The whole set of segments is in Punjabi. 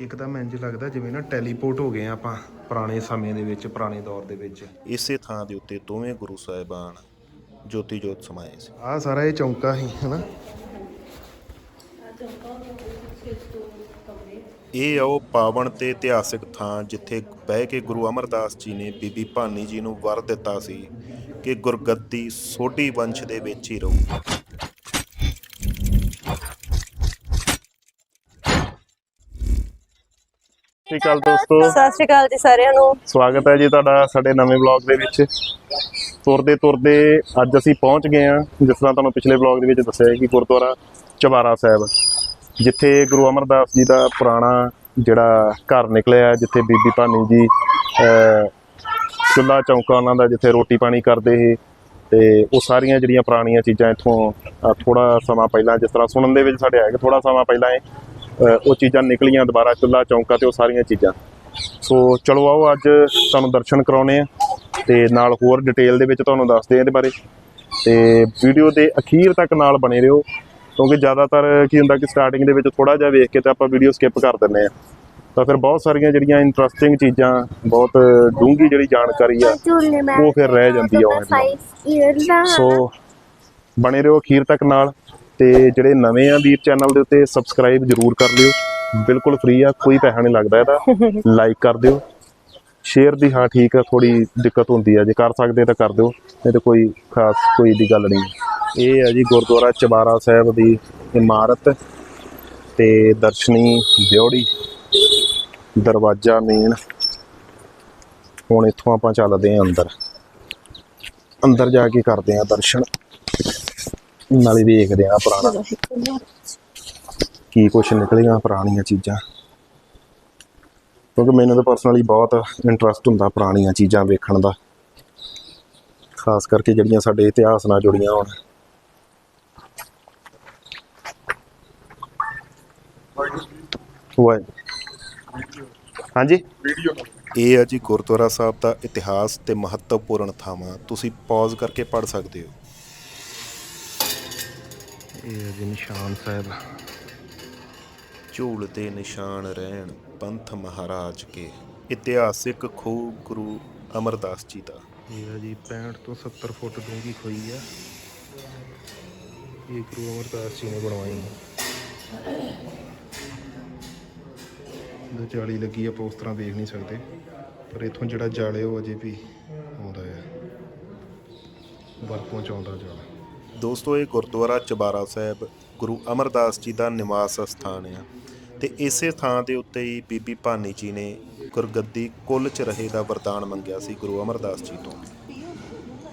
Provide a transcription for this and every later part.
ਇੱਕ ਤਾਂ ਮੈਨੂੰ ਇੰਝ ਲੱਗਦਾ ਜਿਵੇਂ ਨਾ ਟੈਲੀਪੋਰਟ ਹੋ ਗਏ ਆ ਆਪਾਂ ਪੁਰਾਣੇ ਸਮੇਂ ਦੇ ਵਿੱਚ ਪੁਰਾਣੇ ਦੌਰ ਦੇ ਵਿੱਚ। ਇਸੇ ਥਾਂ ਦੇ ਉੱਤੇ ਦੋਵੇਂ ਗੁਰੂ ਸਾਹਿਬਾਨ ਜੋਤੀ ਜੋਤ ਸਮਾਏ ਸੀ। ਆਹ ਸਾਰਾ ਇਹ ਚੌਂਕਾ ਸੀ ਹਨਾ? ਇਹ ਆ ਉਹ ਪਾਵਨ ਤੇ ਇਤਿਹਾਸਿਕ ਥਾਂ ਜਿੱਥੇ ਬਹਿ ਕੇ ਗੁਰੂ ਅਮਰਦਾਸ ਜੀ ਨੇ ਬੀਬੀ ਭਾਨੀ ਜੀ ਨੂੰ ਵਰ ਦਿੱਤਾ ਸੀ ਕਿ ਗੁਰਗੱਦੀ ਸੋਢੀ ਵੰਸ਼ ਦੇ ਵਿੱਚ ਹੀ ਰਹੂ। ਸਤਿ ਸ਼੍ਰੀ ਅਕਾਲ ਦੋਸਤੋ। ਸਤਿ ਸ਼੍ਰੀ ਅਕਾਲ ਜੀ ਸਾਰਿਆਂ ਨੂੰ। ਸਵਾਗਤ ਹੈ ਜੀ ਤੁਹਾਡਾ ਸਾਡੇ ਨਵੇਂ ਵਲੌਗ ਦੇ ਵਿੱਚ। ਤੁਰਦੇ ਤੁਰਦੇ ਅੱਜ ਅਸੀਂ ਪਹੁੰਚ ਗਏ ਹਾਂ ਜਿਸ ਤਰ੍ਹਾਂ ਤੁਹਾਨੂੰ ਪਿਛਲੇ ਵਲੌਗ ਦੇ ਵਿੱਚ ਦੱਸਿਆ ਕਿ ਗੁਰਦੁਆਰਾ ਚਬਾਰਾ ਸਾਹਿਬ ਜਿੱਥੇ ਗੁਰੂ ਅਮਰਦਾਸ ਜੀ ਦਾ ਪੁਰਾਣਾ ਜਿਹੜਾ ਘਰ ਨਿਕਲਿਆ ਜਿੱਥੇ ਬੀਬੀ ਭਾਨੀ ਜੀ ਚੁੱਲ੍ਹਾ ਚੌਂਕਾ ਉਹਨਾਂ ਦਾ ਜਿੱਥੇ ਰੋਟੀ ਪਾਣੀ ਕਰਦੇ ਸੀ ਤੇ ਉਹ ਸਾਰੀਆਂ ਜਿਹੜੀਆਂ ਪੁਰਾਣੀਆਂ ਚੀਜ਼ਾਂ ਇੱਥੋਂ ਥੋੜਾ ਸਮਾਂ ਪਹਿਲਾਂ ਜਿਸ ਤਰ੍ਹਾਂ ਸੁਣਨ ਦੇ ਵਿੱਚ ਸਾਡੇ ਆਇਆ ਕਿ ਥੋੜਾ ਸਮਾਂ ਪਹਿਲਾਂ ਇਹ ਉਹ ਚੀਜ਼ਾਂ ਨਿਕਲੀਆਂ ਦੁਬਾਰਾ ਚੁੱਲ੍ਹਾ ਚੌਂਕਾ ਤੇ ਉਹ ਸਾਰੀਆਂ ਚੀਜ਼ਾਂ। ਸੋ ਚਲੋ ਆਓ ਅੱਜ ਤੁਹਾਨੂੰ ਦਰਸ਼ਨ ਕਰਾਉਣੇ ਆ ਤੇ ਨਾਲ ਹੋਰ ਡਿਟੇਲ ਦੇ ਵਿੱਚ ਤੁਹਾਨੂੰ ਦੱਸਦੇ ਆ ਇਹਦੇ ਬਾਰੇ। ਤੇ ਵੀਡੀਓ ਦੇ ਅਖੀਰ ਤੱਕ ਨਾਲ ਬਣੇ ਰਹੋ ਕਿਉਂਕਿ ਜ਼ਿਆਦਾਤਰ ਕੀ ਹੁੰਦਾ ਕਿ ਸਟਾਰਟਿੰਗ ਦੇ ਵਿੱਚ ਥੋੜਾ ਜਿਹਾ ਵੇਖ ਕੇ ਤੇ ਆਪਾਂ ਵੀਡੀਓ ਸਕਿਪ ਕਰ ਦਿੰਨੇ ਆ। ਤਾਂ ਫਿਰ ਬਹੁਤ ਸਾਰੀਆਂ ਜਿਹੜੀਆਂ ਇੰਟਰਸਟਿੰਗ ਚੀਜ਼ਾਂ ਬਹੁਤ ਡੂੰਘੀ ਜਿਹੜੀ ਜਾਣਕਾਰੀ ਆ ਉਹ ਫਿਰ ਰਹਿ ਜਾਂਦੀ ਆ ਸੋ ਬਣੇ ਰਹੋ ਅਖੀਰ ਤੱਕ ਨਾਲ। ਤੇ ਜਿਹੜੇ ਨਵੇਂ ਆ ਵੀਰ ਚੈਨਲ ਦੇ ਉੱਤੇ ਸਬਸਕ੍ਰਾਈਬ ਜਰੂਰ ਕਰ ਲਿਓ। ਬਿਲਕੁਲ ਫ੍ਰੀ ਆ ਕੋਈ ਪੈਸਾ ਨਹੀਂ ਲੱਗਦਾ ਇਹਦਾ। ਲਾਈਕ ਕਰ ਦਿਓ। ਸ਼ੇਅਰ ਦੀ ਹਾਂ ਠੀਕ ਆ ਥੋੜੀ ਦਿੱਕਤ ਹੁੰਦੀ ਆ। ਜੇ ਕਰ ਸਕਦੇ ਤਾਂ ਕਰ ਦਿਓ ਨਹੀਂ ਤਾਂ ਕੋਈ ਖਾਸ ਕੋਈ ਦੀ ਗੱਲ ਨਹੀਂ। ਇਹ ਹੈ ਜੀ ਗੁਰਦੁਆਰਾ ਚਬਾਰਾ ਸਾਹਿਬ ਦੀ ਇਮਾਰਤ ਤੇ ਦਰਸ਼ਨੀ ਦਿਉੜੀ ਦਰਵਾਜ਼ਾ ਮੇਨ ਹੁਣ ਇੱਥੋਂ ਆਪਾਂ ਚੱਲਦੇ ਆਂ ਅੰਦਰ। ਅੰਦਰ ਜਾ ਕੇ ਕਰਦੇ ਆਂ ਦਰਸ਼ਨ। ਨਾਲੇ ਵੇਖਦੇ ਆਂ ਪੁਰਾਣਾ। ਕੀ ਕੁਛ ਨਿਕਲੀਆਂ ਪੁਰਾਣੀਆਂ ਚੀਜ਼ਾਂ। ਕਿਉਂਕਿ ਮੈਨੂੰ ਤਾਂ ਪਰਸਨਲੀ ਬਹੁਤ ਇੰਟਰਸਟ ਹੁੰਦਾ ਪੁਰਾਣੀਆਂ ਚੀਜ਼ਾਂ ਵੇਖਣ ਦਾ। ਖਾਸ ਕਰਕੇ ਜਿਹੜੀਆਂ ਸਾਡੇ ਇਤਿਹਾਸ ਨਾਲ ਜੁੜੀਆਂ ਹੋਣ। ਵਾਹ ਹਾਂਜੀ। ਇਹ ਆ ਜੀ ਗੁਰਦੁਆਰਾ ਸਾਹਿਬ ਦਾ ਇਤਿਹਾਸ ਤੇ ਮਹੱਤਵਪੂਰਨ ਥਾਵਾਂ। ਤੁਸੀਂ ਪੌਜ਼ ਕਰਕੇ ਪੜ੍ਹ ਸਕਦੇ ਹੋ। ਇਹ ਹੈ ਜੀ ਨਿਸ਼ਾਨ ਸਾਹਿਬ। ਝੂਲ ਦੇ ਨਿਸ਼ਾਨ ਰਹਿਣ ਪੰਥ ਮਹਾਰਾਜ ਕੇ। ਇਤਿਹਾਸਿਕ ਖੂਹ ਗੁਰੂ ਅਮਰਦਾਸ ਜੀ ਦਾ। ਇਹ ਹੈ ਜੀ 65 ਤੋਂ 70 ਫੁੱਟ ਡੂੰਘੀ ਖੋਈ ਆ। ਇਹ ਗੁਰੂ ਅਮਰਦਾਸ ਜੀ ਨੇ ਬਣਵਾਈ ਇਹਦੇ ਜਾਲੀ ਲੱਗੀ ਉਸ ਤਰ੍ਹਾਂ ਵੇਖ ਨਹੀਂ ਸਕਦੇ। ਪਰ ਇਥੋਂ ਜਿਹੜਾ ਜਾਲ ਹੈ ਉਹ ਅਜੇ ਵੀ ਆਉਂਦਾ ਹੈ ਵਰਤੋਂ ਚ ਆਉਂਦਾ ਜਾਲ। ਦੋਸਤੋ ਇਹ ਗੁਰਦੁਆਰਾ ਚਬਾਰਾ ਸਾਹਿਬ ਗੁਰੂ ਅਮਰਦਾਸ ਜੀ ਦਾ ਨਿਵਾਸ ਸਥਾਨ ਆ ਤੇ ਇਸੇ ਥਾਂ ਦੇ ਉੱਤੇ ਹੀ ਬੀਬੀ ਭਾਨੀ ਜੀ ਨੇ ਗੁਰਗੱਦੀ ਕੁੱਲ ਚ ਰਹੇ ਦਾ ਵਰਦਾਨ ਮੰਗਿਆ ਸੀ ਗੁਰੂ ਅਮਰਦਾਸ ਜੀ ਤੋਂ।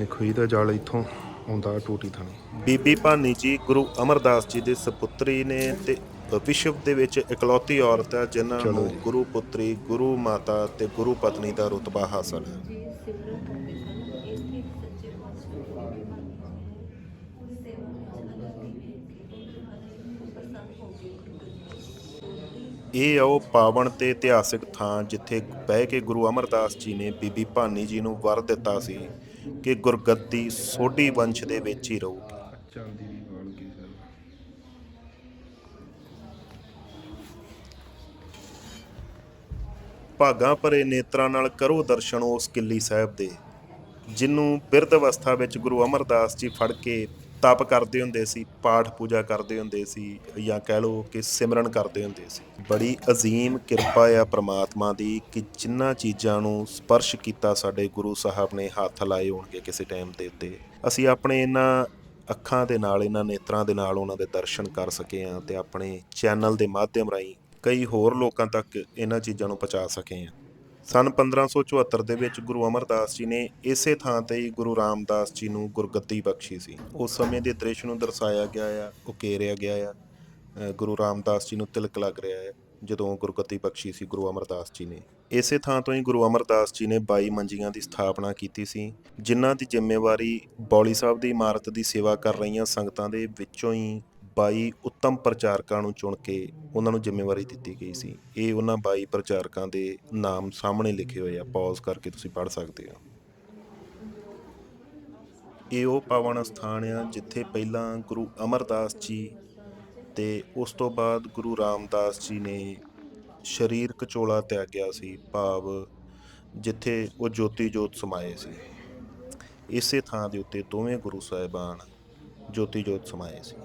ਇਹ ਖੋਈ ਦਾ ਜਾਲ ਇੱਥੋਂ ਆਉਂਦਾ ਟੂਟੀ ਥਾਣੀ। ਬੀਬੀ ਭਾਨੀ ਜੀ ਗੁਰੂ ਅਮਰਦਾਸ ਜੀ ਦੇ ਸੁਪੁੱਤਰੀ ਨੇ ਤੇ ਵਿਸ਼ਵ ਦੇ ਵਿੱਚ ਇਕਲੌਤੀ ਔਰਤ ਹੈ ਜਿਨ੍ਹਾਂ ਨੂੰ। ਗੁਰੂ ਪੁੱਤਰੀ ਗੁਰੂ ਮਾਤਾ ਤੇ ਗੁਰੂ ਪਤਨੀ ਦਾ ਰੁਤਬਾ ਹਾਸਲ ਹੈ। ਇਹ ਆ ਉਹ ਪਾਵਨ ਤੇ ਇਤਿਹਾਸਿਕ ਥਾਂ ਜਿੱਥੇ ਬਹਿ ਕੇ ਗੁਰੂ ਅਮਰਦਾਸ ਜੀ ਨੇ ਬੀਬੀ ਭਾਨੀ ਜੀ ਨੂੰ ਵਰ ਦਿੱਤਾ ਸੀ ਕਿ ਗੁਰਗੱਦੀ ਸੋਢੀ ਵੰਸ਼ ਦੇ ਵਿੱਚ ਹੀ ਰਹੂਗੀ। ਚਾਂਦੀ ਦੀ ਬਾਲ ਕੀ ਸਾਹਿਬ ਭਾਗਾਂ ਭਰੇ ਨੇਤਰਾਂ ਨਾਲ ਕਰੋ ਦਰਸ਼ਨ ਉਸ ਕਿੱਲੀ ਸਾਹਿਬ ਦੇ ਜਿਹਨੂੰ ਬਿਰਧ ਅਵਸਥਾ ਵਿੱਚ ਗੁਰੂ ਅਮਰਦਾਸ ਜੀ ਫੜ ਕੇ ਤਪ ਕਰਦੇ ਹੁੰਦੇ ਸੀ, ਪਾਠ ਪੂਜਾ ਕਰਦੇ ਹੁੰਦੇ ਸੀ ਜਾਂ ਕਹਿ ਲਓ ਕਿ ਸਿਮਰਨ ਕਰਦੇ ਹੁੰਦੇ ਸੀ। ਬੜੀ ਅਜ਼ੀਮ ਕਿਰਪਾ ਆ ਪ੍ਰਮਾਤਮਾ ਦੀ ਕਿ ਜਿੰਨਾ ਚੀਜ਼ਾਂ ਨੂੰ ਸਪਰਸ਼ ਕੀਤਾ ਸਾਡੇ ਗੁਰੂ ਸਾਹਿਬ ਨੇ ਹੱਥ ਲਾਏ ਹੋਣਗੇ ਕਿਸੇ ਟਾਈਮ ਦੇ ਉੱਤੇ। ਅਸੀਂ ਆਪਣੇ ਇਹਨਾਂ ਅੱਖਾਂ ਦੇ ਨਾਲ, ਇਹਨਾਂ ਨੇਤਰਾਂ ਦੇ ਨਾਲ ਉਹਨਾਂ ਦੇ ਦਰਸ਼ਨ ਕਰ ਸਕੇ ਆ ਤੇ ਆਪਣੇ ਚੈਨਲ ਦੇ ਮਾਧਿਅਮ ਰਾਹੀਂ ਕਈ ਹੋਰ ਲੋਕਾਂ ਤੱਕ ਇਹਨਾਂ ਚੀਜ਼ਾਂ ਨੂੰ ਪਹੁੰਚਾ ਸਕੇ ਆ ਸਨ 1574 ਦੇ ਵਿੱਚ ਗੁਰੂ ਅਮਰਦਾਸ ਜੀ ਨੇ ਇਸੇ ਥਾਂ ਤੇ ਹੀ ਗੁਰੂ ਰਾਮਦਾਸ ਜੀ ਨੂੰ ਗੁਰਗੱਦੀ ਬਖਸ਼ੀ ਸੀ। ਉਸ ਸਮੇਂ ਦੇ ਦ੍ਰਿਸ਼ ਨੂੰ ਦਰਸਾਇਆ ਗਿਆ ਆ, ਉਕੇਰਿਆ ਗਿਆ ਆ ਗੁਰੂ ਰਾਮਦਾਸ ਜੀ ਨੂੰ ਤਿਲਕ ਲੱਗ ਰਿਹਾ ਹੈ ਜਦੋਂ ਗੁਰਗੱਦੀ ਬਖਸ਼ੀ ਸੀ ਗੁਰੂ ਅਮਰਦਾਸ ਜੀ ਨੇ। ਇਸੇ ਥਾਂ ਤੋਂ ਹੀ ਗੁਰੂ ਅਮਰਦਾਸ ਜੀ ਨੇ 22 ਮੰਜੀਆਂ ਦੀ ਸਥਾਪਨਾ ਕੀਤੀ ਸੀ, ਜਿਨ੍ਹਾਂ ਦੀ ਜ਼ਿੰਮੇਵਾਰੀ ਬੌਲੀ ਸਾਹਿਬ ਦੀ ਇਮਾਰਤ ਦੀ ਸੇਵਾ ਕਰ ਰਹੀਆਂ ਸੰਗਤਾਂ ਦੇ ਵਿੱਚੋਂ ਹੀ 22 ਉੱਤਮ ਪ੍ਰਚਾਰਕਾਂ ਨੂੰ ਚੁਣ ਕੇ ਉਹਨਾਂ ਨੂੰ ਜ਼ਿੰਮੇਵਾਰੀ ਦਿੱਤੀ ਗਈ ਸੀ। ਇਹ ਉਹਨਾਂ 22 ਪ੍ਰਚਾਰਕਾਂ ਦੇ ਨਾਮ ਸਾਹਮਣੇ ਲਿਖੇ ਹੋਏ ਆ। ਪੌਜ਼ ਕਰਕੇ ਤੁਸੀਂ ਪੜ੍ਹ ਸਕਦੇ ਹੋ। ਇਹ ਉਹ ਪਾਵਨ ਸਥਾਨ ਆ ਜਿੱਥੇ ਪਹਿਲਾਂ ਗੁਰੂ ਅਮਰਦਾਸ ਜੀ ਤੇ ਉਸ ਤੋਂ ਬਾਅਦ ਗੁਰੂ ਰਾਮਦਾਸ ਜੀ ਨੇ ਸਰੀਰਕ ਚੋਲਾ ਤਿਆਗਿਆ ਸੀ, ਭਾਵ ਜਿੱਥੇ ਉਹ ਜੋਤੀ ਜੋਤ ਸਮਾਏ ਸੀ। ਇਸੇ ਥਾਂ ਦੇ ਉੱਤੇ ਦੋਵੇਂ ਗੁਰੂ ਸਾਹਿਬਾਨ ਜੋਤੀ ਜੋਤ ਸਮਾਏ ਸੀ।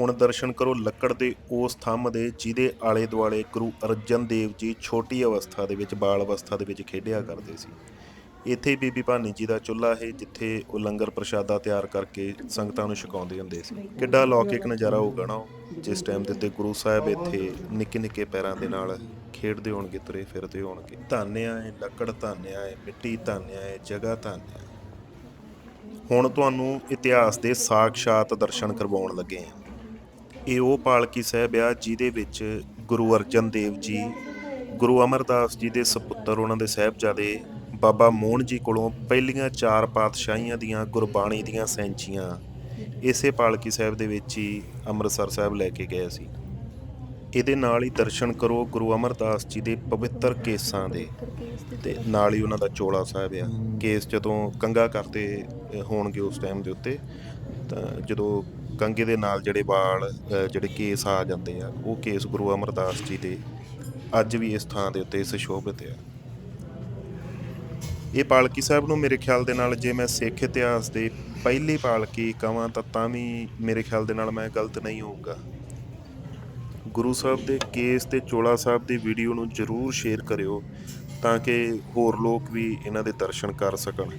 ਹੁਣ ਦਰਸ਼ਨ ਕਰੋ ਲੱਕੜ ਦੇ ਉਸ ਥੰਮ ਦੇ ਜਿਹਦੇ ਆਲੇ ਦੁਆਲੇ ਗੁਰੂ ਅਰਜਨ ਦੇਵ ਜੀ ਛੋਟੀ ਅਵਸਥਾ ਦੇ ਵਿੱਚ ਬਾਲ ਅਵਸਥਾ ਦੇ ਵਿੱਚ ਖੇਡਿਆ ਕਰਦੇ ਸੀ। ਇੱਥੇ ਬੀਬੀ ਭਾਨੀ ਜੀ ਦਾ ਚੁੱਲ੍ਹਾ ਹੈ ਜਿੱਥੇ ਉਹ ਲੰਗਰ ਪ੍ਰਸ਼ਾਦਾ ਤਿਆਰ ਕਰਕੇ ਸੰਗਤਾਂ ਨੂੰ ਛਕਾਉਂਦੇ ਹੁੰਦੇ ਸੀ। ਕਿੱਡਾ ਲੌਕਿਕ ਨਜ਼ਾਰਾ ਹੋਊਗਾ ਨਾ ਉਹ, ਜਿਸ ਟਾਈਮ ਦੇ ਉੱਤੇ ਗੁਰੂ ਸਾਹਿਬ ਇੱਥੇ ਨਿੱਕੇ ਨਿੱਕੇ ਪੈਰਾਂ ਦੇ ਨਾਲ ਖੇਡਦੇ ਹੋਣਗੇ ਤੁਰੇ ਫਿਰਦੇ ਹੋਣਗੇ। ਧਾਨਿਆ ਹੈ ਲੱਕੜ ਧਾਨਿਆ ਹੈ ਮਿੱਟੀ ਧਾਨਿਆ ਹੈ ਜਗ੍ਹਾ ਧਾਨਿਆ ਹੁਣ ਤੁਹਾਨੂੰ ਇਤਿਹਾਸ ਦੇ ਸਾਖਸ਼ਾਤ ਦਰਸ਼ਨ ਕਰਵਾਉਣ ਲੱਗੇ ਹਾਂ। ਇਹ ਉਹ ਪਾਲਕੀ ਸਾਹਿਬ ਆ ਜਿਹਦੇ ਵਿੱਚ ਗੁਰੂ ਅਰਜਨ ਦੇਵ ਜੀ, ਗੁਰੂ ਅਮਰਦਾਸ ਜੀ ਦੇ ਸੁਪੁੱਤਰ, ਉਹਨਾਂ ਦੇ ਸਾਹਿਬਜ਼ਾਦੇ, ਬਾਬਾ ਮੋਹਨ ਜੀ ਕੋਲੋਂ ਪਹਿਲੀਆਂ ਚਾਰ ਪਾਤਸ਼ਾਹੀਆਂ ਦੀਆਂ ਗੁਰਬਾਣੀ ਦੀਆਂ ਸੈਂਚੀਆਂ ਇਸੇ ਪਾਲਕੀ ਸਾਹਿਬ ਦੇ ਵਿੱਚ ਹੀ ਅੰਮ੍ਰਿਤਸਰ ਸਾਹਿਬ ਲੈ ਕੇ ਗਏ ਸੀ। ਇਹਦੇ ਨਾਲ ਹੀ ਦਰਸ਼ਨ ਕਰੋ ਗੁਰੂ ਅਮਰਦਾਸ ਜੀ ਦੇ ਪਵਿੱਤਰ ਕੇਸਾਂ ਦੇ ਤੇ ਨਾਲ ਹੀ ਉਹਨਾਂ ਦਾ ਚੋਲਾ ਸਾਹਿਬ ਆ। ਕੇਸ ਜਦੋਂ ਕੰਗਾ ਕਰਦੇ ਹੋਣਗੇ ਉਸ ਟਾਈਮ ਦੇ ਉੱਤੇ, ਤਾਂ ਜਦੋਂ ਕੰਘੇ ਦੇ ਨਾਲ ਜਿਹੜੇ ਵਾਲ ਜਿਹੜੇ ਕੇਸ ਆ ਜਾਂਦੇ ਆ, ਉਹ ਕੇਸ ਗੁਰੂ ਅਮਰਦਾਸ ਜੀ ਦੇ ਅੱਜ ਵੀ ਇਸ ਥਾਂ ਦੇ ਉੱਤੇ ਸੁਸ਼ੋਭਿਤ ਆ। ਇਹ ਪਾਲਕੀ ਸਾਹਿਬ ਨੂੰ ਮੇਰੇ ਖਿਆਲ ਦੇ ਨਾਲ ਜੇ ਮੈਂ ਸਿੱਖ ਇਤਿਹਾਸ ਦੇ ਪਹਿਲੀ ਪਾਲਕੀ ਕਵਾਂ ਤਾਂ ਤਾਂ ਵੀ ਮੇਰੇ ਖਿਆਲ ਦੇ ਨਾਲ ਮੈਂ ਗਲਤ ਨਹੀਂ ਹੋਊਗਾ। ਗੁਰੂ ਸਾਹਿਬ ਦੇ ਕੇਸ ਤੇ ਚੋਲਾ ਸਾਹਿਬ ਦੀ ਵੀਡੀਓ ਨੂੰ ਜਰੂਰ ਸ਼ੇਅਰ ਕਰਿਓ ਤਾਂ ਕਿ ਹੋਰ ਲੋਕ ਵੀ ਇਹਨਾਂ ਦੇ ਦਰਸ਼ਨ ਕਰ ਸਕਣ।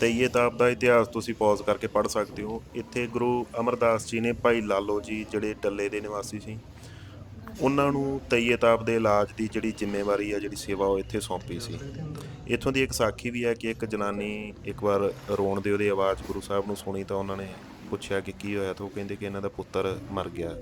ਤਈਏ ਤਾਪ ਦਾ ਇਤਿਹਾਸ ਤੁਸੀਂ ਪੌਜ਼ ਕਰਕੇ ਪੜ੍ਹ ਸਕਦੇ ਹੋ। ਇੱਥੇ ਗੁਰੂ ਅਮਰਦਾਸ ਜੀ ਨੇ ਭਾਈ ਲਾਲੋ ਜੀ ਜਿਹੜੇ ਡੱਲੇ ਦੇ ਨਿਵਾਸੀ ਸੀ, ਉਹਨਾਂ ਨੂੰ ਤਈਏ ਤਾਪ ਦੇ ਇਲਾਜ ਦੀ ਜਿਹੜੀ ਜ਼ਿੰਮੇਵਾਰੀ ਆ, ਜਿਹੜੀ ਸੇਵਾ ਉਹ ਇੱਥੇ ਸੌਂਪੀ ਸੀ। ਇੱਥੋਂ ਦੀ ਇੱਕ ਸਾਖੀ ਵੀ ਹੈ ਕਿ ਇੱਕ ਜਨਾਨੀ ਇੱਕ ਵਾਰ ਰੋਣ ਦੇ ਉਹਦੀ ਆਵਾਜ਼ ਗੁਰੂ ਸਾਹਿਬ ਨੂੰ ਸੁਣੀ ਤਾਂ ਉਹਨਾਂ ਨੇ ਪੁੱਛਿਆ ਕਿ ਕੀ ਹੋਇਆ ਤਾਂ ਉਹ ਕਹਿੰਦੇ ਕਿ ਇਹਨਾਂ ਦਾ ਪੁੱਤਰ ਮਰ ਗਿਆ।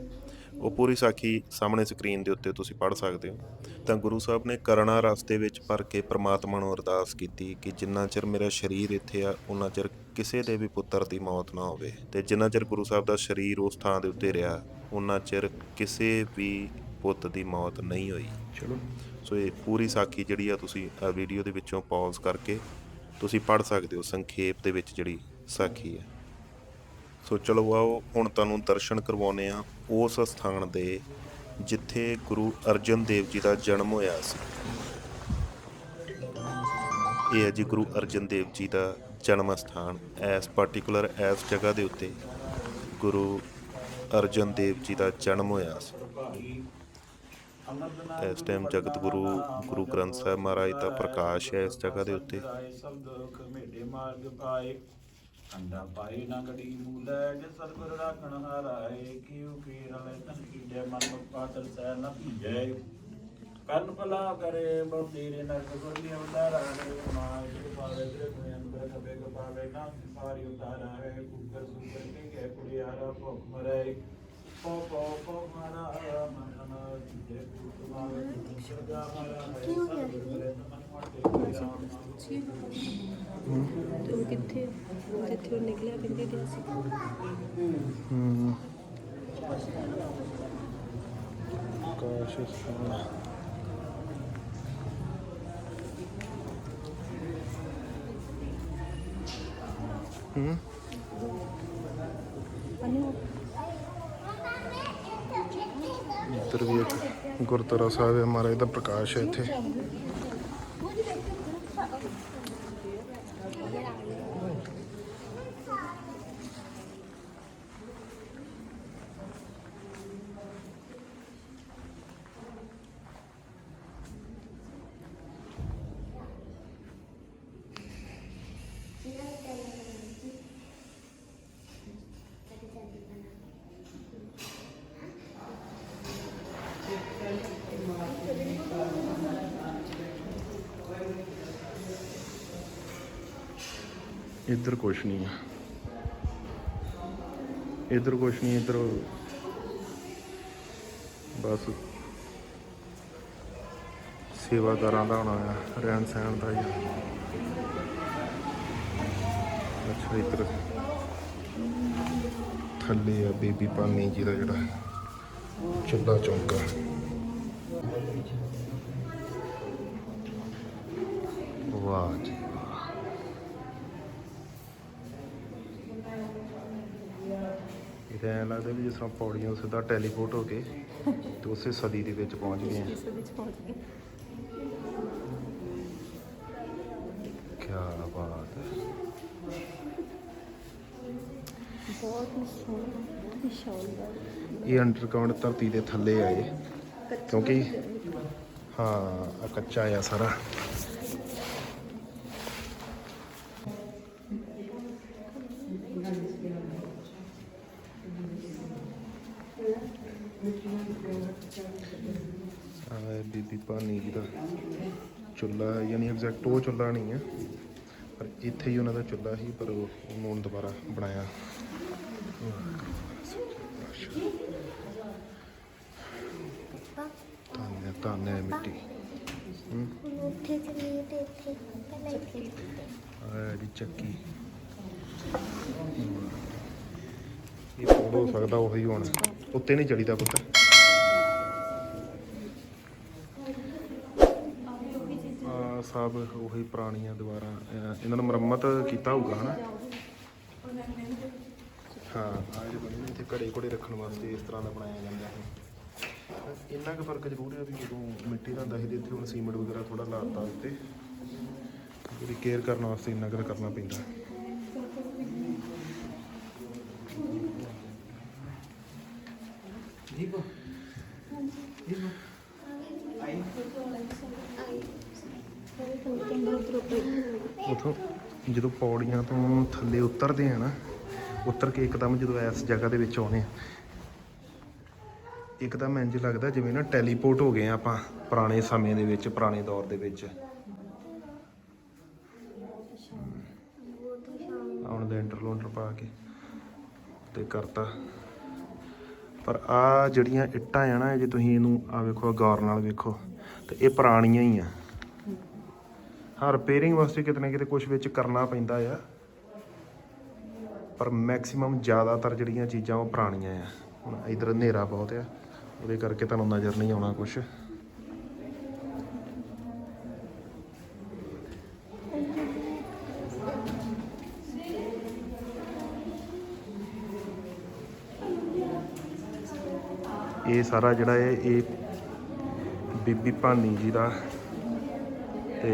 ਉਹ ਪੂਰੀ ਸਾਖੀ ਸਾਹਮਣੇ ਸਕਰੀਨ ਦੇ ਉੱਤੇ ਤੁਸੀਂ ਪੜ੍ਹ ਸਕਦੇ ਹੋ। ਤਾਂ ਗੁਰੂ ਸਾਹਿਬ ਨੇ ਕਰਣਾ ਰਸਤੇ ਵਿੱਚ ਭਰ ਕੇ ਪ੍ਰਮਾਤਮਾ ਨੂੰ ਅਰਦਾਸ ਕੀਤੀ ਕਿ ਜਿੰਨਾ ਚਿਰ ਮੇਰਾ ਸਰੀਰ ਇੱਥੇ ਆ ਉਹਨਾਂ ਚਿਰ ਕਿਸੇ ਦੇ ਵੀ ਪੁੱਤਰ ਦੀ ਮੌਤ ਨਾ ਹੋਵੇ। ਤੇ ਜਿੰਨਾ ਚਿਰ ਗੁਰੂ ਸਾਹਿਬ ਦਾ ਸਰੀਰ ਉਸ ਥਾਂ ਦੇ ਉੱਤੇ ਰਿਹਾ ਉਹਨਾਂ ਚਿਰ ਕਿਸੇ ਵੀ ਪੁੱਤ ਦੀ ਮੌਤ ਨਹੀਂ ਹੋਈ। ਚਲੋ। ਸੋ ਇਹ ਪੂਰੀ ਸਾਖੀ ਜਿਹੜੀ ਆ ਤੁਸੀਂ ਵੀਡੀਓ ਦੇ ਵਿੱਚੋਂ ਪੌਜ਼ ਕਰਕੇ ਤੁਸੀਂ ਪੜ੍ਹ ਸਕਦੇ ਹੋ ਸੰਖੇਪ ਦੇ ਵਿੱਚ ਜਿਹੜੀ ਸਾਖੀ ਹੈ ਸੋ ਚਲੋ ਆਓ ਹੁਣ ਤੁਹਾਨੂੰ ਦਰਸ਼ਨ ਕਰਵਾਉਨੇ ਆ ਉਸ ਸਥਾਨ ਦੇ ਜਿੱਥੇ ਗੁਰੂ ਅਰਜਨ ਦੇਵ ਜੀ ਦਾ ਜਨਮ ਹੋਇਆ ਸੀ। ਇਹ ਹੈ ਜੀ ਗੁਰੂ ਅਰਜਨ ਦੇਵ ਜੀ ਦਾ ਜਨਮ ਸਥਾਨ। ਇਸ ਪਾਰਟਿਕੂਲਰ ਇਸ ਜਗ੍ਹਾ ਦੇ ਉੱਤੇ ਗੁਰੂ ਅਰਜਨ ਦੇਵ ਜੀ ਦਾ ਜਨਮ ਹੋਇਆ ਸੀ। ਇਸ ਟਾਈਮ ਜਗਤ ਗੁਰੂ ਗੁਰੂ ਗ੍ਰੰਥ ਸਾਹਿਬ ਮਹਾਰਾਜ ਦਾ ਪ੍ਰਕਾਸ਼ ਹੈ ਇਸ ਜਗ੍ਹਾ ਦੇ ਉੱਤੇ। ਸਭ ਅੰਡਾ ਪਾਏ ਨਾ ਗੜੀ ਮੂਲੈ ਜੇ ਸਤਿਗੁਰ ਰਾਖਣ ਹਾਰਾਏ ਕਿਉ ਕੀ ਰਲੇ ਤਨ ਕੀਜੈ ਮਨ ਪਾਤਲ ਸਹਿ ਨ ਭੀਜੈ। ਕਰਨ ਭਲਾ ਕਰੇ ਬਹੁ ਤੇਰੇ ਨਰਕ ਗੁਰਨੀ ਅਵਤਾਰਾ ਨੇ ਮਾਰ ਜਿ ਪਾਵੇ ਤੇਰੇ ਕੋਈ ਅੰਦਰ ਕਬੇ ਕੋ ਪਾਵੇ ਨਾ ਸਾਰੀ ਉਤਾਰਾ ਹੈ ਕੁਕਰ ਸੁਕਰ ਕੇ ਕੇ ਕੁੜਿਆਰਾ ਭੁਖ ਮਰੇ। ਪੋ ਪੋ ਪੋ ਮਾਰਾ ਮਨ ਨਾ ਜਿਜੇ ਕੁਤਮਾਵੇ ਸਰਗਾ ਮਾਰਾ ਹੈ ਮਨ ਮਾਤੇ ਰਾਮ ਤੇ ਕਿੱਥੇ ਜਿੱਥੇ ਉਹ ਨਿਕਲਿਆ, ਕਹਿੰਦੇ ਗਿਆ ਸੀ। ਹੂੰ ਕਾਸ਼ ਹੂੰ ਗੁਰਦੁਆਰਾ ਸਾਹਿਬ ਹੈ, ਮਹਾਰਾਜ ਦਾ ਪ੍ਰਕਾਸ਼ ਹੈ ਇੱਥੇ। Thank you. ਇੱਧਰ ਕੁਛ ਨਹੀਂ ਹੈ ਇੱਧਰ ਕੁਛ ਨਹੀਂ, ਇੱਧਰ ਬਸ ਸੇਵਾਦਾਰਾਂ ਦਾ ਹੋਣਾ ਹੈ ਰਹਿਣ ਸਹਿਣ ਦਾ ਹੀ ਅੱਛਾ, ਇੱਧਰ ਥੱਲੇ ਆ ਬੀਬੀ ਪਾਨੀ ਜੀ ਦਾ ਜਿਹੜਾ ਚੁੱਲਾ ਚੌਂਕਾ ਵਾਹ ਜੀ। ਤੇ ਐਂ ਲੱਗਦਾ ਵੀ ਜਿਸ ਤਰ੍ਹਾਂ ਪੌੜੀਆਂ ਸਿੱਧਾ ਟੈਲੀਪੋਰਟ ਹੋ ਕੇ ਤੇ ਉਸੇ ਸਦੀ ਦੇ ਵਿੱਚ ਪਹੁੰਚ ਗਏ ਆ ਇਸ ਵਿੱਚ ਪਹੁੰਚ ਗਏ ਕੀ ਬਾਤ ਹੈ। ਬਹੁਤ ਹੀ ਸੋਹਣਾ ਬਹੁਤ ਹੀ ਸ਼ਾਨਦਾਰ ਇਹ ਅੰਡਰਗਰਾਉਂਡ ਧਰਤੀ ਦੇ ਥੱਲੇ ਆਏ ਕਿਉਂਕਿ ਹਾਂ। ਕੱਚਾ ਆ ਸਾਰਾ ਆ ਹੈ ਬੀਬੀ ਭਾਨੀ ਜੀ ਦਾ ਚੁੱਲਾ ਯਾਨੀ ਐਗਜ਼ੈਕਟ ਉਹ ਚੁੱਲ੍ਹਾ ਨਹੀਂ ਹੈ। ਪਰ ਇੱਥੇ ਹੀ ਉਹਨਾਂ ਦਾ ਚੁੱਲ੍ਹਾ ਸੀ, ਪਰ ਉਹਨੂੰ ਹੁਣ ਦੁਬਾਰਾ ਬਣਾਇਆ। ਧੰਨ ਹੈ ਮਿੱਟੀ। ਉੱਥੇ ਚਲੀ ਤੇ ਇੱਥੇ ਪਹਿਲਾਂ ਇੱਥੇ ਆ ਜੀ ਚੱਕੀ। ਇਹ ਫੋੜ ਹੋ ਸਕਦਾ ਉਹੀ ਹੁਣ। ਉੱਤੇ ਨਹੀਂ ਚੜੀਦਾ ਪੁੱਤ। ਆ ਸਭ ਉਹੀ ਪੁਰਾਣੀਆਂ ਦੁਆਰਾ ਇਹਨਾਂ ਨੂੰ ਮੁਰੰਮਤ ਕੀਤਾ ਹੋਊਗਾ, ਹਨਾ? ਹਾਂ ਆ ਜਿਹੜੇ ਬਣੇ ਨੇ ਇੱਥੇ ਘੜੇ ਘੜੇ ਰੱਖਣ ਵਾਸਤੇ ਇਸ ਤਰ੍ਹਾਂ ਦਾ ਬਣਾਇਆ ਜਾਂਦਾ ਹੈ। ਇੰਨਾ ਕੁ ਫ਼ਰਕ ਜ਼ਰੂਰ ਹੈ ਵੀ ਜਦੋਂ ਮਿੱਟੀ ਦਾ ਹੁੰਦਾ ਸੀ ਤੇ ਇੱਥੇ ਹੁਣ ਸੀਮੈਂਟ ਵਗੈਰਾ ਥੋੜਾ ਲਾਤਾ ਉੱਤੇ, ਉਹਦੀ ਕੇਅਰ ਕਰਨ ਵਾਸਤੇ ਇੰਨਾ ਕੁ ਤਾਂ ਕਰਨਾ ਪੈਂਦਾ ਉਥੋਂ ਜਦੋਂ ਪੌੜੀਆਂ ਤੋਂ ਥੱਲੇ ਉਤਰਦੇ ਆ ਨਾ, ਉਤਰ ਕੇ ਇੱਕਦਮ ਜਦੋਂ ਇਸ ਜਗ੍ਹਾ ਦੇ ਵਿੱਚ ਆਉਨੇ ਆ, ਇੱਕਦਮ ਇੰਜ ਲੱਗਦਾ ਜਿਵੇਂ ਨਾ ਟੈਲੀਪੋਰਟ ਹੋ ਗਏ ਆ ਆਪਾਂ ਪੁਰਾਣੇ ਸਮੇਂ ਦੇ ਵਿੱਚ, ਪੁਰਾਣੇ ਦੌਰ ਦੇ ਵਿੱਚ। ਆਉਣ ਦੇ ਇੰਟਰਲੋਨਰ ਪਾ ਕੇ ਤੇ ਕਰਤਾ। ਪਰ ਆ ਜਿਹੜੀਆਂ ਇੱਟਾਂ ਆ ਨਾ ਜੇ ਤੁਸੀਂ ਇਹਨੂੰ ਆ ਵੇਖੋ ਗੌਰ ਨਾਲ ਵੇਖੋ, ਤੇ ਇਹ ਪੁਰਾਣੀਆਂ ਹੀ ਆ। ਹਾਂ ਰਿਪੇਅਰਿੰਗ ਵਾਸਤੇ ਕਿਤੇ ਨਾ ਕਿਤੇ ਕੁਝ ਵਿੱਚ ਕਰਨਾ ਪੈਂਦਾ ਆ। ਪਰ ਮੈਕਸਿਮਮ ਜ਼ਿਆਦਾਤਰ ਜਿਹੜੀਆਂ ਚੀਜ਼ਾਂ ਉਹ ਪੁਰਾਣੀਆਂ ਆ। ਹੁਣ ਇਧਰ ਹਨੇਰਾ ਬਹੁਤ ਆ, ਉਹਦੇ ਕਰਕੇ ਤੁਹਾਨੂੰ ਨਜ਼ਰ ਨਹੀਂ ਆਉਣਾ ਕੁਝ ਇਹ ਸਾਰਾ ਜਿਹੜਾ ਹੈ ਇਹ ਬੀਬੀ ਭਾਨੀ ਜੀ ਦਾ ਤੇ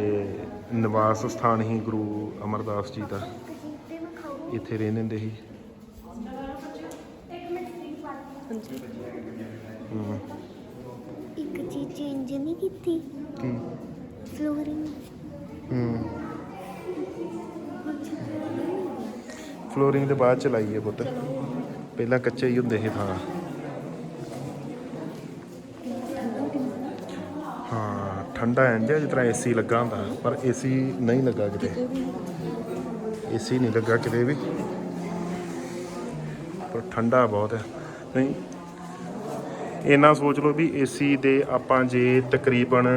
ਨਿਵਾਸ ਸਥਾਨ ਹੀ ਗੁਰੂ ਅਮਰਦਾਸ ਜੀ ਦਾ। ਇੱਥੇ ਰਹਿੰਦੇ ਹੁੰਦੇ ਸੀ। ਹਮ, ਇੱਕ ਚੀਜ਼ ਚੇਂਜ ਨਹੀਂ ਕੀਤੀ। ਕੀ? ਫਲੋਰਿੰਗ ਹੂੰ। ਫਲੋਰਿੰਗ ਦੇ ਬਾਅਦ ਚ ਲਾਈ ਹੈ ਪੁੱਤ। ਪਹਿਲਾਂ ਕੱਚੇ ਹੀ ਹੁੰਦੇ ਸੀ ਥਾਂ ਹਾਂ ਠੰਡਾ ਐਂ ਜਿਹਾ, ਜਿਸ ਤਰ੍ਹਾਂ ਏਸੀ ਲੱਗਾ ਹੁੰਦਾ, ਪਰ ਏਸੀ ਨਹੀਂ ਲੱਗਾ ਕਿਤੇ। ਏਸੀ ਨਹੀਂ ਲੱਗਾ ਕਿਤੇ ਵੀ। ਪਰ ਠੰਡਾ ਬਹੁਤ ਹੈ। ਨਹੀਂ, ਇੰਨਾ ਸੋਚ ਲਓ ਵੀ ਏਸੀ ਦੇ ਆਪਾਂ ਜੇ ਤਕਰੀਬਨ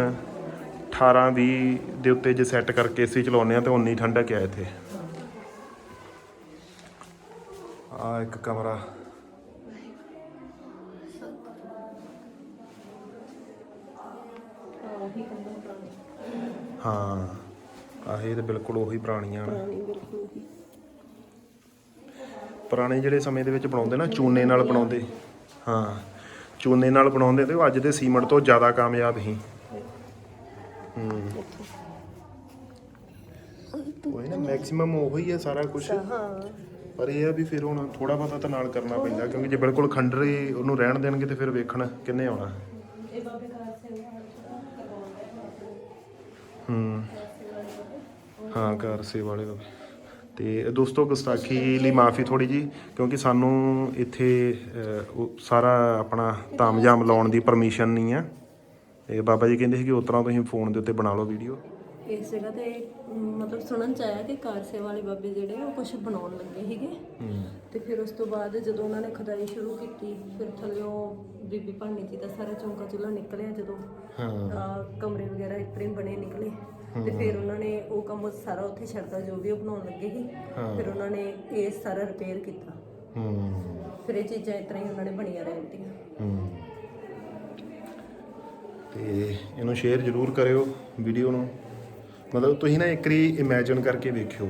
18 20 ਦੇ ਉੱਤੇ ਜੇ ਸੈੱਟ ਕਰਕੇ ਏਸੀ ਚਲਾਉਂਦੇ ਆ ਤੇ ਉਨੀ ਠੰਡਕ ਹੈ ਇੱਥੇ। ਆ ਇੱਕ ਕਮਰਾ ਉਹੀ ਕੰਨਾਂ ਪੁਰਾਣੀ ਹਾਂ ਆਹ ਇਹ ਤੇ ਬਿਲਕੁਲ ਉਹੀ ਪੁਰਾਣੀਆਂ ਨੇ। ਪੁਰਾਣੀ ਬਿਲਕੁਲ ਉਹੀ। ਪੁਰਾਣੇ ਜਿਹੜੇ ਸਮੇਂ ਦੇ ਵਿੱਚ ਬਣਾਉਂਦੇ ਨਾ ਚੂਨੇ ਨਾਲ ਬਣਾਉਂਦੇ। ਹਾਂ ਚੂਨੇ ਨਾਲ ਬਣਾਉਂਦੇ ਤੇ ਉਹ ਅੱਜ ਦੇ ਸੀਮੈਂਟ ਤੋਂ ਜ਼ਿਆਦਾ ਕਾਮਯਾਬ ਸੀ। ਹੂੰ। ਉਹ ਨਾ ਮੈਕਸਿਮਮ ਉਹੀ ਹੈ ਸਾਰਾ ਕੁਝ ਹਾਂ। ਪਰ ਇਹ ਆ ਵੀ ਫਿਰ ਹੁਣ ਥੋੜਾ ਬਹੁਤਾ ਤਾਂ ਨਾਲ ਕਰਨਾ ਪੈਂਦਾ ਕਿਉਂਕਿ ਜੇ ਬਿਲਕੁਲ ਖੰਡਰੇ ਉਹਨੂੰ ਰਹਿਣ ਦੇਣਗੇ ਤੇ ਫਿਰ ਵੇਖਣ ਕਿੰਨੇ ਆਉਣਾ ਇਹ ਬਾਬੇ ਕਾਰ ਸਿੰਘ ਹੂੰ। ਹਾਂ, ਘਰ ਸੇਵਾ ਵਾਲੇ ਦਾ। ਤੇ ਦੋਸਤੋ, ਗੁਸਤਾਖੀ ਲਈ ਮਾਫੀ ਥੋੜੀ ਜੀ ਕਿਉਂਕਿ ਸਾਨੂੰ ਇੱਥੇ ਸਾਰਾ ਆਪਣਾ ਤਾਮਜਾਮ ਲਾਉਣ ਦੀ ਪਰਮਿਸ਼ਨ ਨਹੀਂ ਆ ਤੇ ਬਾਬਾ ਜੀ ਕਹਿੰਦੇ ਸੀ ਕਿ ਉਸ ਤਰ੍ਹਾਂ ਤੁਸੀਂ ਫੋਨ ਦੇ ਉੱਤੇ ਬਣਾ ਲਓ ਵੀਡੀਓ। ਇਸ ਜਗ੍ਹਾ ਤੇ ਮਤਲਬ ਸੁਣਨ ਚ ਆਇਆ ਕਿ ਕਾਰ ਸੇਵਾ ਵਾਲੇ ਬਾਬੇ ਜਿਹੜੇ ਉਹ ਕੁਝ ਬਣਾਉਣ ਲੱਗੇ ਸੀਗੇ। ਤੇ ਫਿਰ ਉਸ ਤੋਂ ਬਾਅਦ ਜਦੋਂ ਉਹਨਾਂ ਨੇ ਖਦਾਈ ਸ਼ੁਰੂ ਕੀਤੀ ਫਿਰ ਥੱਲਿਓਂ ਬੀਬੀ ਭਾਨੀ ਜੀ ਦਾ ਸਾਰਾ ਚੌਂਕਾ ਚੁੱਲ੍ਹਾ ਨਿਕਲਿਆ ਜਦੋਂ ਹਾਂ। ਕਮਰੇ ਵਗੈਰਾ ਇਤਰੇ ਬਣੇ ਨਿਕਲੇ। ਤੇ ਫਿਰ ਉਹਨਾਂ ਨੇ ਉਹ ਕੰਮ ਸਾਰਾ ਉੱਥੇ ਛੱਡਦਾ ਜੋ ਵੀ ਉਹ ਬਣਾਉਣ ਲੱਗੇ ਸੀ। ਫਿਰ ਉਹਨਾਂ ਨੇ ਇਹ ਸਾਰਾ ਰਿਪੇਅਰ ਕੀਤਾ। ਹੂੰ। ਫਿਰ ਇਹ ਚੀਜ਼ਾਂ ਇਤਰਾ ਹੀ ਉਹਨਾਂ ਨੇ ਬਣੀਆਂ ਰਹਿੰਦੀਆਂ। ਹੂੰ। ਤੇ ਇਹਨੂੰ ਸ਼ੇਅਰ ਜ਼ਰੂਰ ਕਰਿਓ ਵੀਡੀਓ ਨੂੰ। ਮਤਲਬ ਤੁਸੀਂ ਨਾ ਇੱਕ ਵਾਰੀ ਇਮੇਜਿਨ ਕਰਕੇ ਵੇਖਿਓ।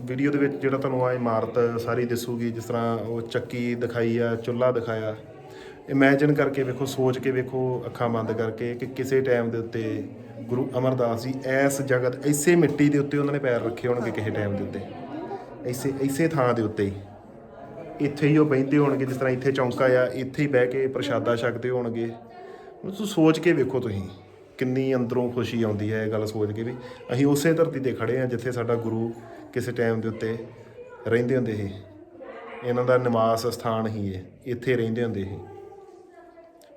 ਵੀਡੀਓ ਦੇ ਵਿੱਚ ਜਿਹੜਾ ਤੁਹਾਨੂੰ ਆ ਇਮਾਰਤ ਸਾਰੀ ਦਿਸੂਗੀ, ਜਿਸ ਤਰ੍ਹਾਂ ਉਹ ਚੱਕੀ ਦਿਖਾਈ ਆ, ਚੁੱਲ੍ਹਾ ਦਿਖਾਇਆ। ਇਮੇਜਿਨ ਕਰਕੇ ਵੇਖੋ, ਸੋਚ ਕੇ ਵੇਖੋ, ਅੱਖਾਂ ਬੰਦ ਕਰਕੇ ਕਿ ਕਿਸੇ ਟਾਈਮ ਦੇ ਉੱਤੇ ਗੁਰੂ ਅਮਰਦਾਸ ਜੀ ਐਸ ਜਗਤ, ਐਸੇ ਮਿੱਟੀ ਦੇ ਉੱਤੇ ਉਹਨਾਂ ਨੇ ਪੈਰ ਰੱਖੇ ਹੋਣਗੇ ਕਿਸੇ ਟਾਈਮ ਦੇ ਉੱਤੇ। ਐਸੇ ਐਸੇ ਥਾਂ ਦੇ ਉੱਤੇ। ਹੀ ਇੱਥੇ ਹੀ ਉਹ ਬਹਿੰਦੇ ਹੋਣਗੇ, ਜਿਸ ਤਰ੍ਹਾਂ ਇੱਥੇ ਚੌਂਕਾ ਆ, ਇੱਥੇ ਹੀ ਬਹਿ ਕੇ ਪ੍ਰਸ਼ਾਦਾ ਛਕਦੇ ਹੋਣਗੇ। ਤੁਸੀਂ ਸੋਚ ਕੇ ਵੇਖੋ ਤੁਸੀਂ। ਕਿੰਨੀ ਅੰਦਰੋਂ ਖੁਸ਼ੀ ਆਉਂਦੀ ਹੈ ਇਹ ਗੱਲ ਸੋਚ ਕੇ ਵੀ। ਅਸੀਂ ਉਸੇ ਧਰਤੀ ਤੇ ਖੜੇ ਆ ਜਿੱਥੇ ਸਾਡਾ ਗੁਰੂ ਕਿਸੇ ਟਾਈਮ ਦੇ ਉੱਤੇ ਰਹਿੰਦੇ ਹੁੰਦੇ ਸੀ। ਇਹਨਾਂ ਦਾ ਨਿਵਾਸ ਸਥਾਨ ਹੀ ਹੈ, ਇੱਥੇ ਰਹਿੰਦੇ ਹੁੰਦੇ ਸੀ।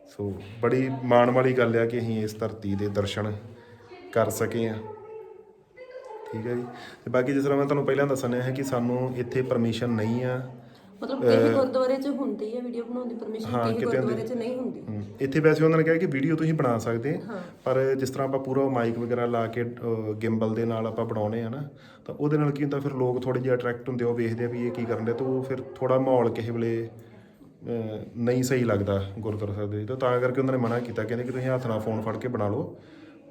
ਸੋ ਬੜੀ ਮਾਣ ਵਾਲੀ ਗੱਲ ਆ ਕਿ ਅਸੀਂ ਇਸ ਧਰਤੀ ਦੇ ਦਰਸ਼ਨ ਕਰ ਸਕੇ ਆ ਠੀਕ ਹੈ ਜੀ। ਤੇ ਬਾਕੀ ਜਿਸ ਤਰ੍ਹਾਂ ਮੈਂ ਤੁਹਾਨੂੰ ਪਹਿਲਾਂ ਦੱਸਣਿਆ ਹੈ ਕਿ ਸਾਨੂੰ ਇੱਥੇ ਪਰਮਿਸ਼ਨ ਨਹੀਂ ਆ। ਮਤਲਬ ਕਈ ਗੁਰਦੁਆਰੇ 'ਚ ਹੁੰਦੀ ਹੈ ਵੀਡੀਓ ਬਣਾਉਣ ਦੀ ਪਰਮਿਸ਼ਨ ਹਾਂ, ਕਈ ਕਿਤੇ ਗੁਰਦੁਆਰੇ। 'ਚ ਨਹੀਂ ਹੁੰਦੀ। ਹਮ, ਇੱਥੇ ਵੈਸੇ ਉਹਨਾਂ ਨੇ ਕਿਹਾ ਕਿ ਵੀਡੀਓ ਤੁਸੀਂ ਬਣਾ ਸਕਦੇ ਪਰ ਜਿਸ ਤਰ੍ਹਾਂ ਆਪਾਂ ਪੂਰਾ ਮਾਈਕ ਵਗੈਰਾ ਲਾ ਕੇ ਗਿੰਬਲ ਦੇ ਨਾਲ ਆਪਾਂ ਬਣਾਉਨੇ ਆ ਨਾ ਤਾਂ ਉਹਦੇ ਨਾਲ ਕੀ ਹੁੰਦਾ ਫਿਰ ਲੋਕ ਥੋੜੇ ਜਿਹਾ ਅਟਰੈਕਟ ਹੁੰਦੇ ਆ, ਉਹ ਵੇਖਦੇ ਆ ਵੀ ਇਹ ਕੀ ਕਰਨ ਦੇ ਤਾਂ ਉਹ ਫਿਰ ਥੋੜਾ ਮਾਹੌਲ ਕਿਸੇ ਵੇਲੇ ਅਹ, ਨਹੀਂ ਸਹੀ ਲੱਗਦਾ ਗੁਰਦੁਆਰਾ ਸਾਹਿਬ ਦੇ ਤਾਂ ਤਾਂ ਕਰਕੇ ਉਹਨਾਂ ਨੇ ਮਨਾ ਕੀਤਾ ਕਹਿੰਦੇ ਕਿ ਤੁਸੀਂ ਹੱਥ ਨਾਲ ਫੋਨ ਫੜ ਕੇ ਬਣਾ ਲਓ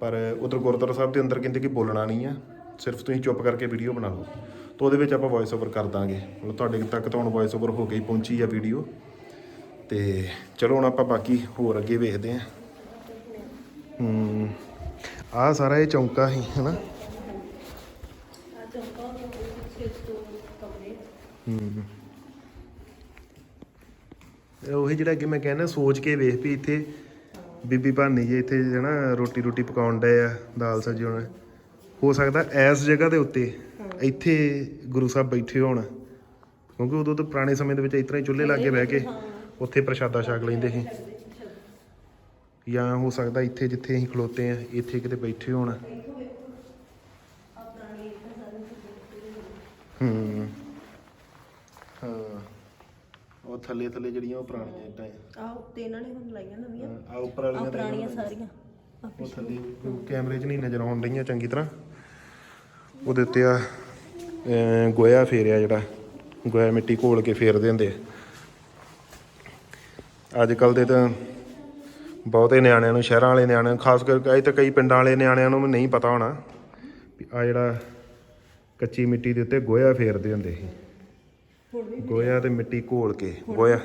ਪਰ ਉਧਰ ਗੁਰਦੁਆਰਾ ਸਾਹਿਬ ਦੇ ਅੰਦਰ ਕਹਿੰਦੇ ਕਿ ਬੋਲਣਾ ਨਹੀਂ ਆ ਸਿਰਫ ਤੁਸੀਂ ਚੁੱਪ ਕਰਕੇ ਵੀਡੀਓ ਬਣਾ ਲਓ। ਤਾਂ ਉਹਦੇ ਵਿੱਚ ਆਪਾਂ ਵੌਇਸ ਓਵਰ ਕਰ ਦਾਂਗੇ। ਮਤਲਬ ਤੁਹਾਡੇ ਤੱਕ ਤਾਂ ਹੁਣ ਵੌਇਸ ਓਵਰ ਹੋ ਕੇ ਹੀ ਪਹੁੰਚੀ ਆ ਵੀਡੀਓ ਤੇ ਚਲੋ ਹੁਣ ਆਪਾਂ ਬਾਕੀ ਹੋਰ ਅੱਗੇ ਵੇਖਦੇ ਹਾਂ ਹੂੰ ਆ ਸਾਰਾ ਇਹ ਚੌਂਕਾ ਹੀ ਹਨਾ? ਆ ਹੂੰ। ਉਹੀ ਜਿਹੜਾ ਅੱਗੇ ਮੈਂ ਕਹਿੰਦਾ ਸੋਚ ਕੇ ਵੇਖ ਵੀ ਇੱਥੇ ਬੀਬੀ ਭਾਨੀ ਜੀ ਇੱਥੇ ਜਣਾ ਰੋਟੀ ਰੋਟੀ ਪਕਾਉਣ ਡਏ ਆ, ਦਾਲ ਸਬਜ਼ੀ ਹੁਣ ਹੋ ਸਕਦਾ ਐਸ ਜਗ੍ਹਾ ਦੇ ਉੱਤੇ ਇੱਥੇ ਗੁਰੂ ਸਾਹਿਬ ਬੈਠੇ ਹੋਣ ਕਿਉਂਕਿ ਉਦੋਂ ਤਾਂ ਪੁਰਾਣੇ ਸਮੇਂ ਦੇ ਵਿੱਚ ਇਸ ਤਰ੍ਹਾਂ ਹੀ ਚੁੱਲ੍ਹੇ ਲਾਗੇ ਬਹਿ ਕੇ ਉੱਥੇ ਪ੍ਰਸ਼ਾਦਾ ਛਕ ਲੈਂਦੇ ਸੀ। ਜਾਂ ਹੋ ਸਕਦਾ ਇੱਥੇ ਜਿੱਥੇ ਅਸੀਂ ਖਲੋਤੇ ਆ ਇੱਥੇ ਕਿਤੇ ਬੈਠੇ ਹੋਣ। ਹੂੰ। ਹਾਂ। ਉਹ ਥੱਲੇ ਥੱਲੇ ਜਿਹੜੀਆਂ ਉਹ ਪੁਰਾਣੀਆਂ ਇੱਟਾਂ ਆ ਆ ਉੱਤੇ ਇਹਨਾਂ ਨੇ ਹੁਣ ਲਾਈਆਂ ਨਵੀਆਂ। ਆ ਉੱਪਰ ਵਾਲੀਆਂ ਪੁਰਾਣੀਆਂ ਸਾਰੀਆਂ। ਉਹ ਥੱਲੇ ਕੈਮਰੇ 'ਚ ਨਹੀਂ ਨਜ਼ਰ ਆਉਣ ਰਹੀਆਂ ਚੰਗੀ ਤਰ੍ਹਾਂ। ਉਹਦੇ ਉੱਤੇ ਆ ਗੋਇਆ ਫੇਰਿਆ ਜਿਹੜਾ ਗੋਇਆ ਮਿੱਟੀ ਘੋਲ ਕੇ ਫੇਰਦੇ ਹੁੰਦੇ ਅੱਜ ਕੱਲ ਦੇ ਤਾਂ ਬਹੁਤੇ ਨਿਆਣਿਆਂ ਨੂੰ ਸ਼ਹਿਰਾਂ ਵਾਲੇ ਨਿਆਣਿਆਂ ਨੂੰ ਖਾਸ ਕਰਕੇ ਅਜੇ ਤਾਂ ਕਈ ਪਿੰਡਾਂ ਵਾਲੇ ਨਿਆਣਿਆਂ ਨੂੰ ਨਹੀਂ ਪਤਾ ਹੋਣਾ ਵੀ ਆ ਜਿਹੜਾ ਕੱਚੀ ਮਿੱਟੀ ਦੇ ਉੱਤੇ ਗੋਇਆ ਫੇਰਦੇ ਹੁੰਦੇ ਸੀ। ਗੋਇਆ ਤੇ ਮਿੱਟੀ ਘੋਲ ਕੇ ਗੋਇਆ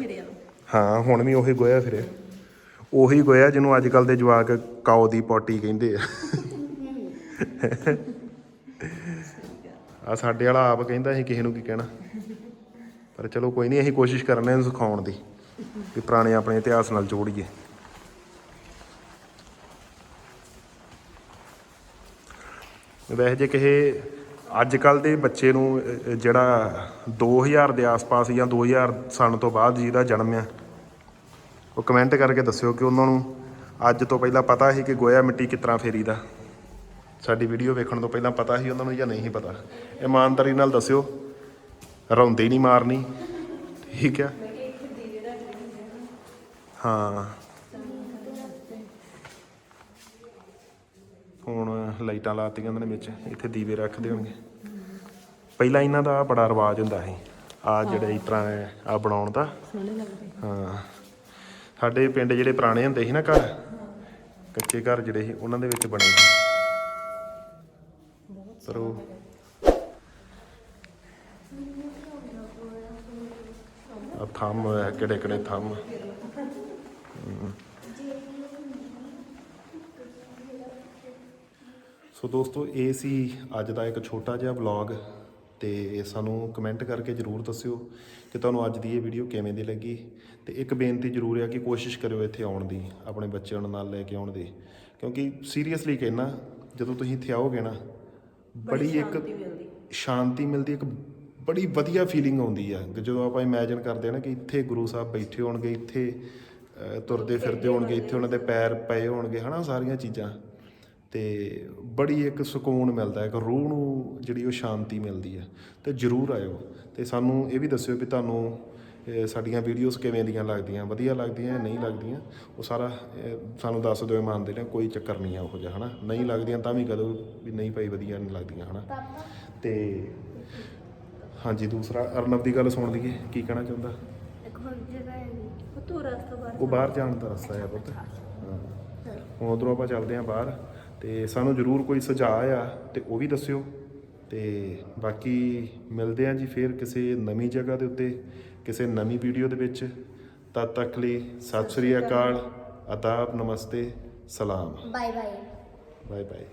ਹਾਂ ਹੁਣ ਵੀ ਉਹੀ ਗੋਇਆ ਫਿਰਿਆ। ਉਹੀ ਗੋਇਆ ਜਿਹਨੂੰ ਅੱਜ ਕੱਲ ਦੇ ਜਵਾਕ ਕਾਓ ਦੀ ਪੋਟੀ ਕਹਿੰਦੇ ਆ। ਆ ਸਾਡੇ ਵਾਲਾ ਆਪ ਕਹਿੰਦਾ ਸੀ ਕਿਸੇ ਨੂੰ ਕੀ ਕਹਿਣਾ। ਪਰ ਚਲੋ ਕੋਈ ਨਹੀਂ ਅਸੀਂ ਕੋਸ਼ਿਸ਼ ਕਰਨੇ ਇਹਨੂੰ ਸਿਖਾਉਣ ਦੀ ਵੀ ਪੁਰਾਣੇ ਆਪਣੇ ਇਤਿਹਾਸ ਨਾਲ ਜੋੜੀਏ। ਵੈਸੇ ਜੇ ਕਿਸੇ ਅੱਜ ਕੱਲ ਦੇ ਬੱਚੇ ਨੂੰ ਅ, ਅ, ਜਿਹੜਾ 2000 ਦੇ ਆਸ-ਪਾਸ ਜਾਂ 2000 ਸਾਲ ਤੋਂ ਬਾਅਦ ਜਿਹਦਾ ਜਨਮ ਆ ਉਹ ਕਮੈਂਟ ਕਰਕੇ ਦੱਸਿਓ ਕਿ ਉਹਨਾਂ ਨੂੰ ਅੱਜ ਤੋਂ ਪਹਿਲਾਂ ਪਤਾ ਸੀ ਕਿ ਗੋਇਆ ਮਿੱਟੀ ਕਿਸ ਤਰ੍ਹਾਂ ਫੇਰੀਦਾ। ਸਾਡੀ ਵੀਡੀਓ ਵੇਖਣ ਤੋਂ ਪਹਿਲਾਂ ਪਤਾ ਸੀ ਉਹਨਾਂ ਨੂੰ ਜਾਂ ਨਹੀਂ ਪਤਾ। ਇਮਾਨਦਾਰੀ ਨਾਲ ਦੱਸਿਓ ਰੌਂਦੇ ਨਹੀਂ ਮਾਰਨੀ ਠੀਕ ਆ ਹਾਂ। ਹੁਣ ਲਾਈਟਾਂ ਲਾਤੀਆਂ ਉਹਨਾਂ ਨੇ ਵਿੱਚ ਇੱਥੇ ਦੀਵੇ ਰੱਖਦੇ ਹੋਣਗੇ। ਪਹਿਲਾਂ ਇਹਨਾਂ ਦਾ ਬੜਾ ਰਿਵਾਜ ਹੁੰਦਾ ਸੀ ਆ ਜਿਹੜੇ ਇਸ ਤਰ੍ਹਾਂ ਆ ਬਣਾਉਣ ਦਾ। ਹਾਂ। ਸਾਡੇ ਪਿੰਡ ਜਿਹੜੇ ਪੁਰਾਣੇ ਹੁੰਦੇ ਸੀ ਨਾ ਘਰ ਕੱਚੇ ਘਰ ਜਿਹੜੇ ਸੀ ਉਹਨਾਂ ਦੇ ਵਿੱਚ ਬਣੇ ਸੀ। ਪਰ ਉਹ ਆ ਥੰਮ ਕਿਹੜੇ ਕਿਹੜੇ ਥੰਮ ਸੋ ਦੋਸਤੋ ਇਹ ਸੀ ਅੱਜ ਦਾ ਇੱਕ ਛੋਟਾ ਜਿਹਾ ਵਲੌਗ ਤੇ ਸਾਨੂੰ ਕਮੈਂਟ ਕਰਕੇ ਜਰੂਰ ਦੱਸਿਓ ਕਿ ਤੁਹਾਨੂੰ ਅੱਜ ਦੀ ਇਹ ਵੀਡੀਓ ਕਿਵੇਂ ਦੀ ਲੱਗੀ ਤੇ ਇੱਕ ਬੇਨਤੀ ਜ਼ਰੂਰ ਹੈ ਕਿ ਕੋਸ਼ਿਸ਼ ਕਰਿਓ ਇੱਥੇ ਆਉਣ ਦੀ ਆਪਣੇ ਬੱਚਿਆਂ ਨੂੰ ਨਾਲ ਲੈ ਕੇ ਆਉਣ ਦੀ ਕਿਉਂਕਿ ਸੀਰੀਅਸਲੀ ਕਹਿਣਾ ਜਦੋਂ ਤੁਸੀਂ ਇੱਥੇ ਆਓਗੇ ਨਾ ਬੜੀ ਇੱਕ ਸ਼ਾਂਤੀ ਮਿਲਦੀ। ਇੱਕ ਬੜੀ ਵਧੀਆ ਫੀਲਿੰਗ ਆਉਂਦੀ ਆ। ਕਿ ਜਦੋਂ ਆਪਾਂ ਇਮੇਜਿਨ ਕਰਦੇ ਆ ਨਾ ਕਿ ਇੱਥੇ ਗੁਰੂ ਸਾਹਿਬ ਬੈਠੇ ਹੋਣਗੇ ਇੱਥੇ ਅਹ, ਤੁਰਦੇ ਫਿਰਦੇ ਹੋਣਗੇ ਇੱਥੇ ਉਹਨਾਂ ਦੇ ਪੈਰ ਪਏ ਹੋਣਗੇ ਹਨਾ ਸਾਰੀਆਂ ਚੀਜ਼ਾਂ। ਤੇ ਬੜੀ ਇੱਕ ਸਕੂਨ ਮਿਲਦਾ ਹੈ ਇੱਕ ਰੂਹ ਨੂੰ ਜਿਹੜੀ ਉਹ ਸ਼ਾਂਤੀ ਮਿਲਦੀ ਹੈ ਤੇ ਜਰੂਰ ਆਇਓ। ਤੇ ਸਾਨੂੰ ਇਹ ਵੀ ਦੱਸਿਓ ਵੀ ਤੁਹਾਨੂੰ ਸਾਡੀਆਂ ਵੀਡੀਓਜ਼ ਕਿਵੇਂ ਦੀਆਂ ਲੱਗਦੀਆਂ ਵਧੀਆ ਲੱਗਦੀਆਂ ਨਹੀਂ ਲੱਗਦੀਆਂ ਉਹ ਸਾਰਾ ਸਾਨੂੰ ਦੱਸ ਦਿਓ ਇਮਾਨਦਾਰੀ ਨਾਲ ਕੋਈ ਚੱਕਰ ਨਹੀਂ ਆ ਉਹੋ ਜਿਹਾ ਹਨਾ? ਨਹੀਂ ਲੱਗਦੀਆਂ ਤਾਂ ਵੀ ਕਦੋਂ ਵੀ ਨਹੀਂ ਭਾਈ ਵਧੀਆ ਨਹੀਂ ਲੱਗਦੀਆਂ ਹਨਾ? ਤੇ ਹਾਂਜੀ ਦੂਸਰਾ ਅਰਨਬ ਦੀ ਗੱਲ ਸੁਣ ਲਈਏ ਕੀ ਕਹਿਣਾ ਚਾਹੁੰਦਾ? ਉਹ ਬਾਹਰ ਜਾਣ ਦਾ ਰਸਤਾ ਹੈ ਪੁੱਤ। ਹਾਂ। ਹੁਣ ਉਧਰੋਂ ਆਪਾਂ ਚੱਲਦੇ ਹਾਂ ਬਾਹਰ ਤੇ ਸਾਨੂੰ ਜ਼ਰੂਰ ਕੋਈ ਸੁਝਾਅ ਆ ਤੇ ਉਹ ਵੀ ਦੱਸਿਓ। ਤੇ ਬਾਕੀ ਮਿਲਦੇ ਹਾਂ ਜੀ ਫੇਰ ਕਿਸੇ ਨਵੀਂ ਜਗ੍ਹਾ ਦੇ ਉੱਤੇ। ਕਿਸੇ ਨਵੀਂ ਵੀਡੀਓ ਦੇ ਵਿੱਚ। ਤਦ ਤੱਕ ਲਈ ਸਤਿ ਸ੍ਰੀ ਅਕਾਲ। ਅਦਾਬ ਨਮਸਤੇ ਸਲਾਮ। Bye. Bye bye. Bye bye.